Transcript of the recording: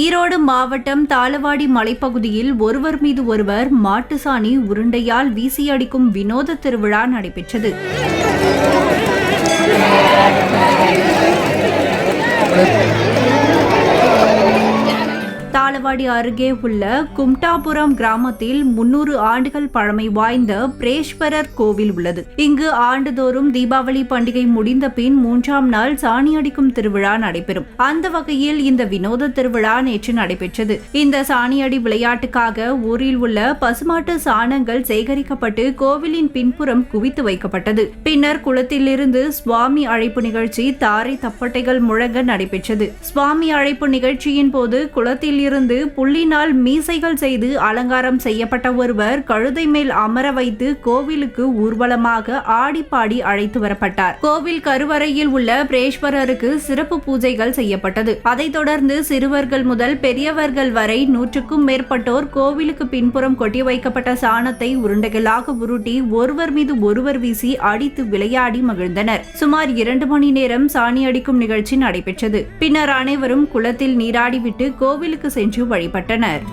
ஈரோடு மாவட்டம் தாளவாடி மலைப்பகுதியில் ஒருவர் மீது ஒருவர் மாட்டுசாணி உருண்டையால் வீசியடிக்கும் வினோத திருவிழா நடைபெற்றது. தாளவாடி அருகே உள்ள கும்டாபுரம் கிராமத்தில் முன்னூறு ஆண்டுகள் பழமை வாய்ந்த பிரேஸ்வரர் கோவில் உள்ளது. இங்கு ஆண்டுதோறும் தீபாவளி பண்டிகை முடிந்த பின் மூன்றாம் நாள் சாணி அடிக்கும் திருவிழா நடைபெறும். அந்த வகையில் இந்த வினோத திருவிழா நேற்று நடைபெற்றது. இந்த சாணியடி விளையாட்டுக்காக ஊரில் உள்ள பசுமாட்டு சாணங்கள் சேகரிக்கப்பட்டு கோவிலின் பின்புறம் குவித்து வைக்கப்பட்டது. பின்னர் குளத்திலிருந்து சுவாமி அழைப்பு நிகழ்ச்சி தாரை தப்பட்டைகள் முழங்க நடைபெற்றது. சுவாமி அழைப்பு நிகழ்ச்சியின் போது குளத்தில் இருந்து புள்ளினால் மீசைகள் செய்து அலங்காரம் செய்யப்பட்ட ஒருவர் கழுதை மேல் அமர வைத்து கோவிலுக்கு ஊர்வலமாக ஆடிப்பாடி அழைத்து வரப்பட்டார். கோவில் கருவறையில் உள்ள பிரேஸ்வரருக்கு சிறப்பு பூஜைகள் செய்யப்பட்டது. அதைத் தொடர்ந்து சிறுவர்கள் முதல் பெரியவர்கள் வரை நூற்றுக்கும் மேற்பட்டோர் கோவிலுக்கு பின்புறம் கொட்டி வைக்கப்பட்ட சாணத்தை உருண்டைகளாக உருட்டி ஒருவர் மீது ஒருவர் வீசி அடித்து விளையாடி மகிழ்ந்தனர். சுமார் இரண்டு மணி நேரம் சாணி அடிக்கும் நிகழ்ச்சி நடைபெற்றது. பின்னர் அனைவரும் குளத்தில் நீராடிவிட்டு கோவிலுக்கு சென்று சென்று வழிபட்டனர்.